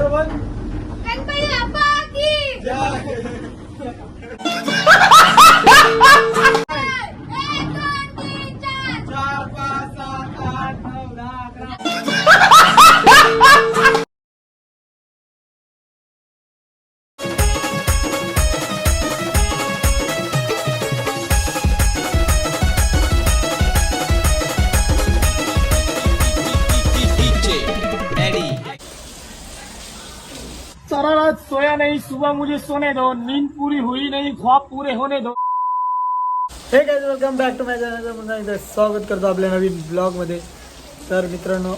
बरोबर गणपती बाप्पा की एक, सुबह मुझे सोने दो नींद पूरी हुई नहीं ख्वाब पूरे होने दो। हे काय welcome back to my channel पुन्हा एकदा स्वागत करतो आपल्या नवीन ब्लॉगमध्ये तर मित्रांनो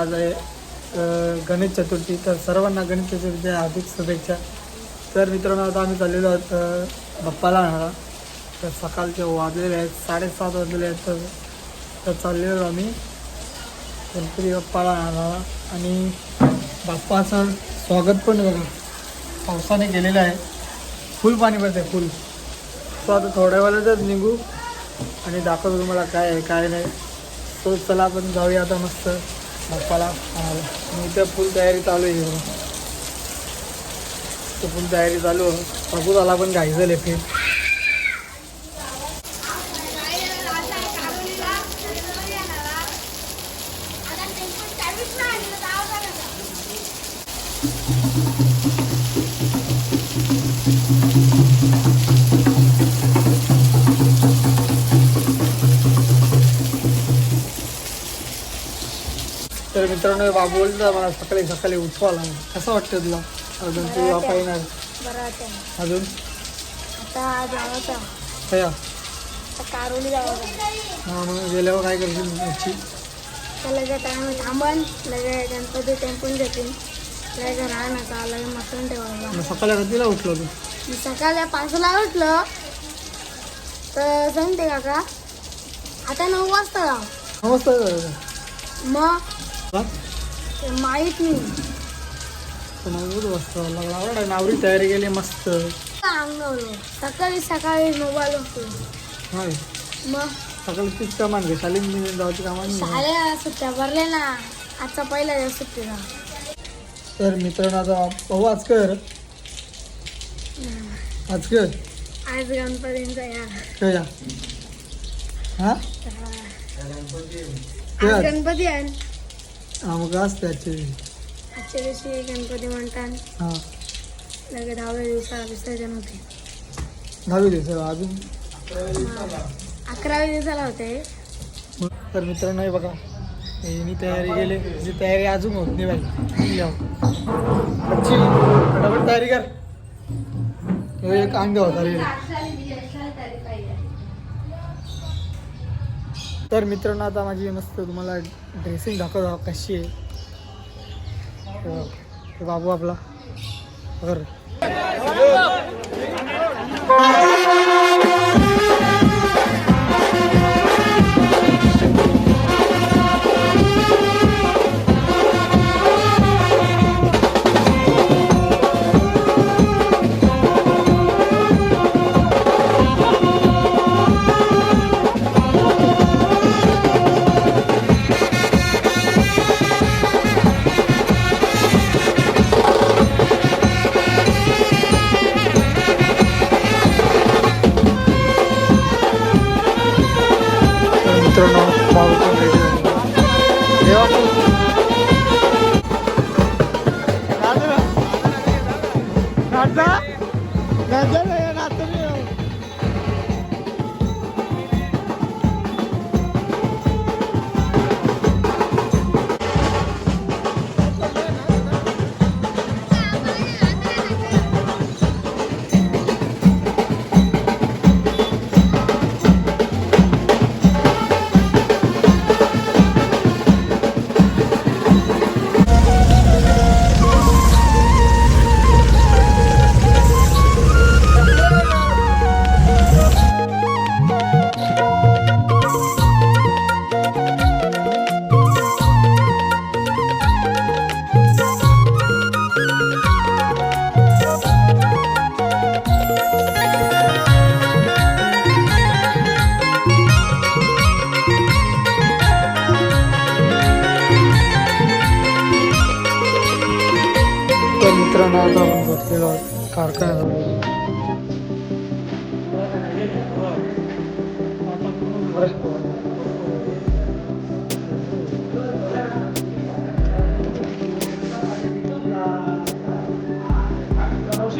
आज आहे गणेश चतुर्थी. तर सर्वांना गणेश चतुर्थीच्या हार्दिक शुभेच्छा. तर मित्रांनो आता आम्ही चाललेलो आहोत बप्पाला बाप्पाला आणायला. तर सकाळचे वाजलेले आहेत साडेसात वाजलेले आहेत. तर तर चाललेलो आम्ही गणपती बाप्पाला आणायला. आणि बाप्पाचं स्वागत पण बघा पावसाने गेलेलं आहे. फुल पाणी आहे फुल. सो आता थोड्या वेळातच निघू आणि दाखवतो तुम्हाला काय आहे काय नाही. तो चला आपण जाऊया आता मस्त बाप्पाला. मी तर फुल तयारी चालू आहे. बघा. तो फुल तयारी चालू बघू झाला पण घाई झाले फिर आता मित्रांनो बाबू बोलतो मला सकाळी सकाळी उठवा लागलं कसं वाटतं तुला? अजून तू येणार बरं वाटतं अजून? आता जावं कया कारोली जावं हां मग गेल्यावर काय करशील लगेच थांबन लगेच गणपती टेम्पून घेतील लगेच राहणार लगेच मटण ठेवायला. मग सकाळी कधीला उठलो तू? मी सकाळी पाचला उठलं. तर सांगते काका. आता नऊ वाजता जाऊ. नमस्कार मग माहीत नाही. वाजता लागला नावरी तयारी केली मस्त. सकाळी सकाळी मोबाईल हाय. मग? सकाळी तीच कामान घे शालीन मी जाऊची कामान घे. शाळेला सुट्ट्या भरले ना. आजचा पहिला दिवस सुट्टीला तर मित्रांनो आता पाहू आज कर. आज कर. आज गणपतींचा या. कया हा? आज गणपती आहे. हा मग असते आजचे आजच्या दिवशी गणपती म्हणतात. हा. लगेच दहाव्या दिवसाला विसर्जन होते. दहावी दिवस अजून? अकराव्या दिवसाला होते तर मित्रांनो हे बघा. यांनी तयारी केली. जी तयारी अजून होत नाही बाई. अच्छी. फटाफट तयारी कर. हे एक अंग होता रे. तर मित्रांनो आता माझी मस्त तुम्हाला ड्रेसिंग दाखवतो कशी आहे. बाबू आपला. बघा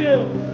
you.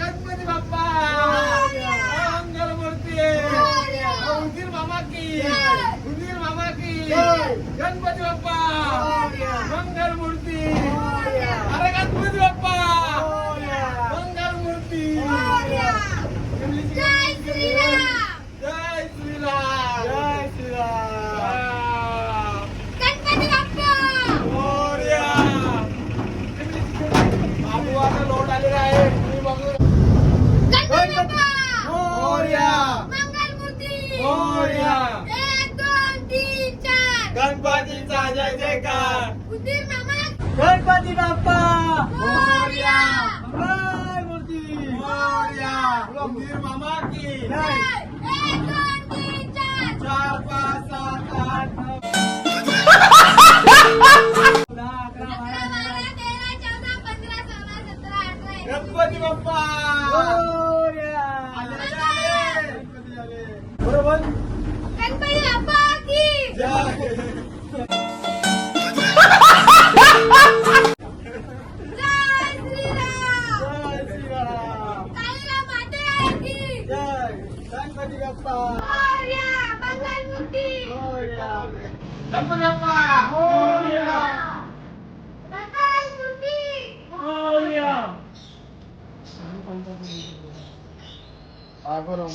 गणपती बाप्पा! मंगल मूर्ती उंदीर बाबा की उंदीर बाबा की! गणपती बाप्पा! मंगल मूर्ती ఆగురం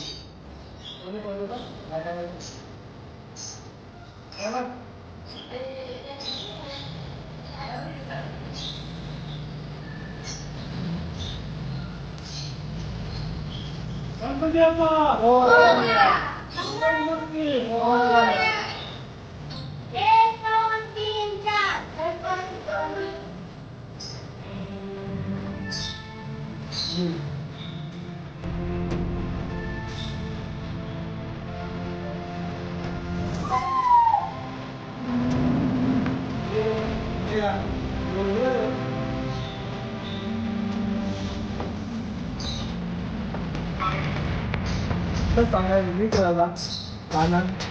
గణపతి అమ్మ ఓ గణపతి ఓ तर सांगायला मी करायला आनंद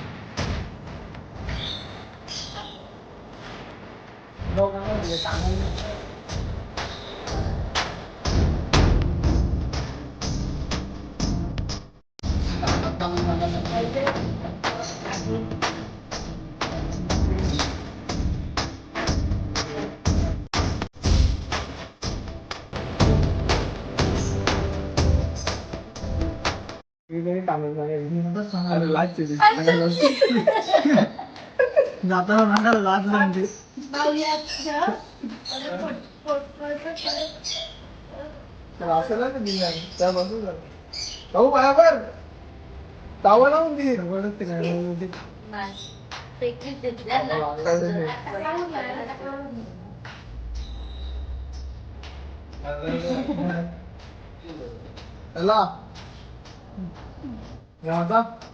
दोघांना म्हणजे सांगायला जाताना नाकाला लाज लागते असं नाही दिलं त्यापासून भाऊ बरोबर तावा लावून दे रबडच ते काय म्हणते. चला राधा मोरया.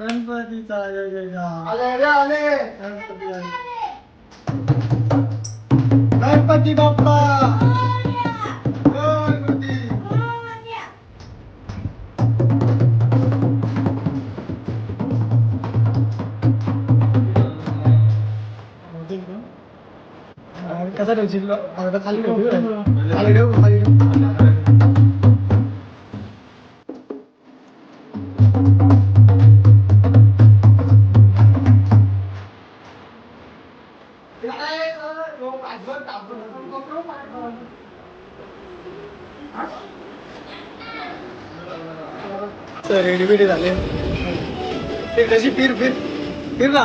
गणपतीचा जय आले गणपती गणपती बाप्पा गणपती कसा ठेवशील खाली ठेवू का? खाली ठेवू झाले ते कशी फिर फिर फिर ना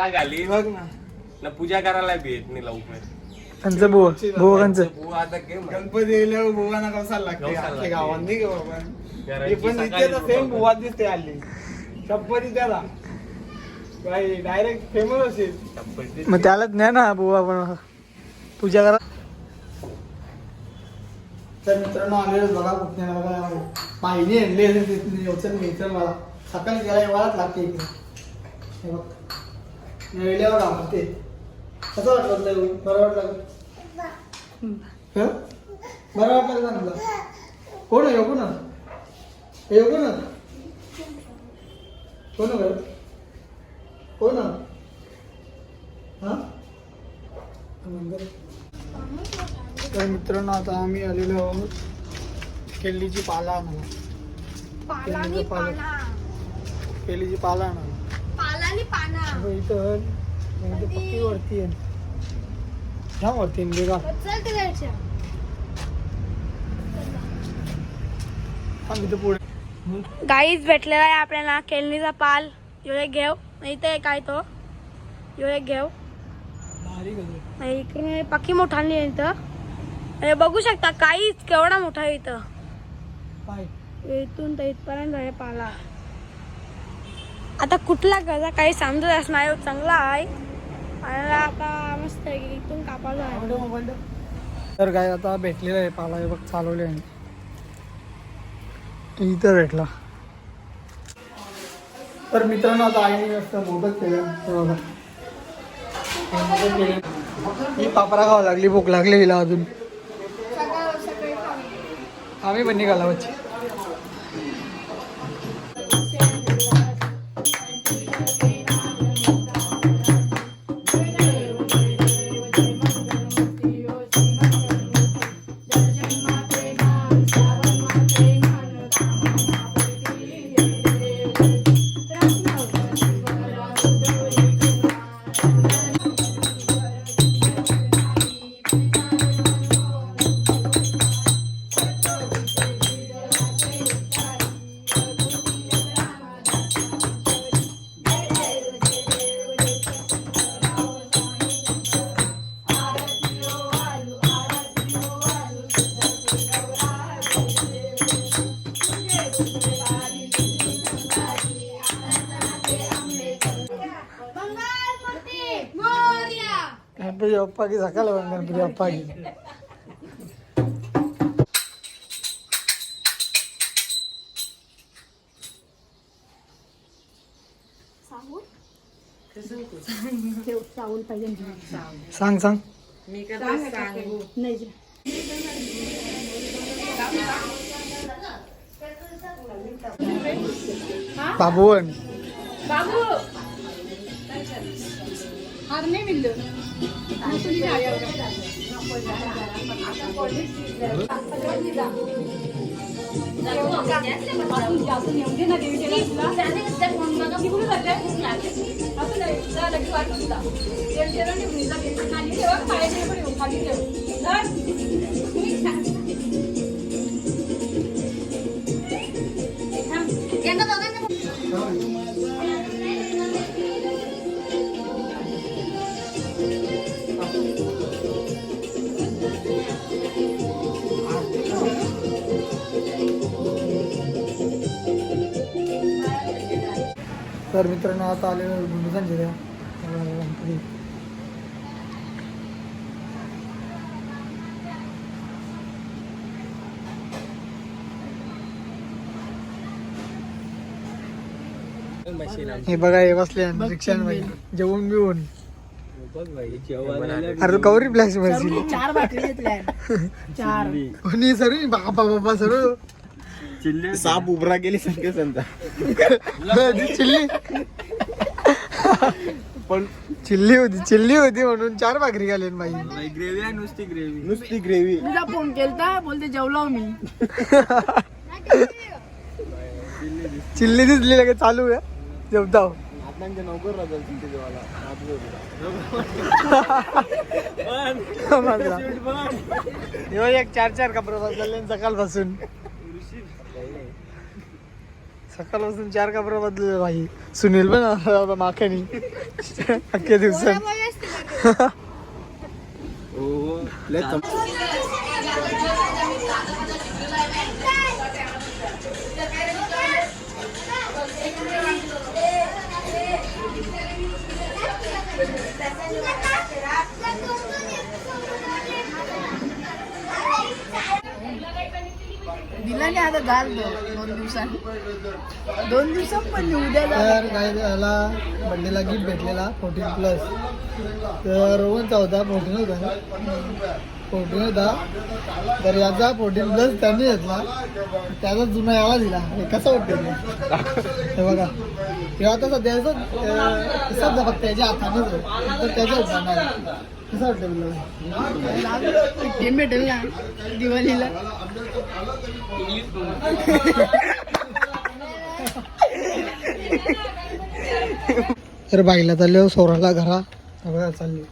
मला घाली. बघ ना. ना पूजा करायला भेट नाही लवकर. त्यांचं बुवा बुवाकांचं आता गेम गणपती येल्यावर बुवाना कसाला लागते. आमच्या नाही करायची हे पण सकाळी इथे सेम. बुवा दिसते शपथी त्याला. डायरेक्ट फेमस असेल. मग त्यालाच न्या ना बुवा पण. पूजा करा. तर मित्रांनो आलेलं बघा कुठे बघा. पाहिजे आणले मला. सकाळी त्याला येवायलाच लागते इकडे. हे बघ. वेळेवर आवडते. कसं वाटलं तुला येऊन? बरं वाटलं? का? हं? बरं वाटलं का तुला? कोण आहे? कोण हे कोण कोण बरं? कोण हा? तर मित्रांनो आता आम्ही आलेलो आहोत केल्लीची पाला पालानी पाना केलीची पाला. पालानी पाना अगं इथं पक्की वरती ह्या वरती बेगा पुढे. गाईच भेटलेला आहे आपल्याला केळणीचा पाल. एक घेऊ नाही तर काय तो. गजर. नाही इकडे पक्की मोठा आहे इथं. हे बघू शकता काहीच केवढा मोठा आहे इथं. इथून तर इथपर्यंत आहे पाला. आता कुठला गजा काही समजत नाही. चांगला आहे. आणि आता मस्त इथून कापायला आहे तर काय आता भेटलेलं आहे पाला हे बघ चालवले आहे. इथं भेटला. तर मित्रांनो आता आईने हे. हे मोदक केले. ही पापरा खावा लागली भूक लागली हिला अजून. आम्ही पण निघाला बच्ची. अप्पा की सकाळ गणपती अप्पा की सांग सांग नाही जे. बाबूवन बाबू हार नाही मिळलो तर मित्रांनो आता आलेलो त्या अं, गणपती हे बघा हे बसले रिक्षांमध्ये जेवून बिवून. अरे कवरी प्लॅस बसली चार भाकरी घेतल्या. चार. कोणी सर्व? बाबा बाबा सर्व? साप उभरा गेली संख्या संता. चिल्ली. पण चिल्ली होती चिल्ली होती म्हणून चार भाकरी घालेन बाई. ग्रेव्ही आहे नुसती ग्रेव्ही. नुसती ग्रेव्ही. तुझा फोन केलता बोलते जेवलो मी. चिल्ली दिसली लगे चालू आहे. जेवता नोकर राहतात तुमच्या जेवायला एक चार चार कपडे बदलले सकाळपासून. सकाळपासून चार कपडे बदलले भाई सुनील पण आला माखानी अख्ख्या दिवसात. दिला नाही आता घाल दोन दिवसांनी. दोन दिवसात पण उद्या तर काय झाला बड्डेला गिफ्ट भेटलेला फोर्टीन प्लस तर रोहन होता फोर्टीन होता फोर्टीन होता. तर याचा फोर्टीन प्लस त्यांनी घेतला. त्याचा जुना याला दिला. हे कसं वाटतं हे बघा. हे सध्या असं, अं, सध्या फक्त त्याच्या हातानेच. तर त्याच्या हाताने कसं वाटतं तुला भेटेल ना? दिवाळीला. तर बाईला चाललो सोराला घरा. बघा चालली.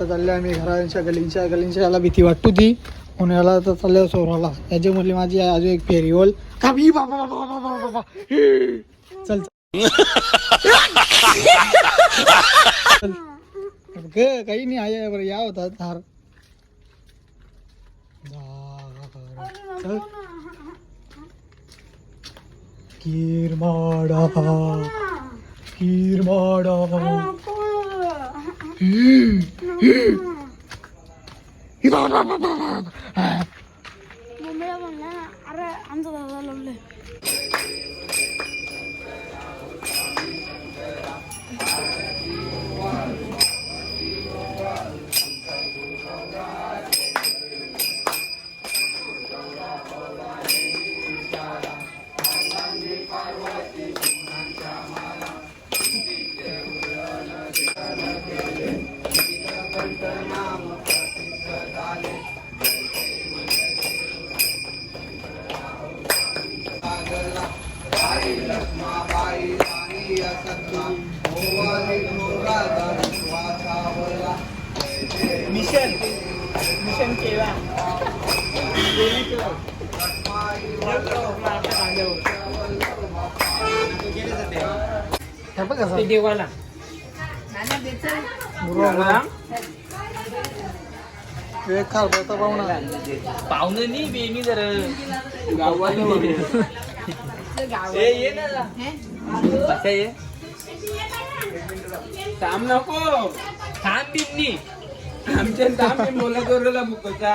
आता चालले आम्ही घरांच्या गलींच्या गलींच्या याला भीती वाटतो ती. म्हणून याला तर चाललो सोराला त्याची म्हटली माझी अजून एक फेरी बोल. का बाबा बाबा बाबा बाबा चल ग- काही नाही आहे बरं या होता हार चल. किरमाडा किरमाडा मुंबईला म्हणलं ना अरे आमचा दादा लावले हे देवाला. एक पाहुणा पाहुणं नाही बेनी जर गावाला ये ना ये. थांब नको. थांब बिन्नी. आमच्या दाम मी मोलादोरला बुकचा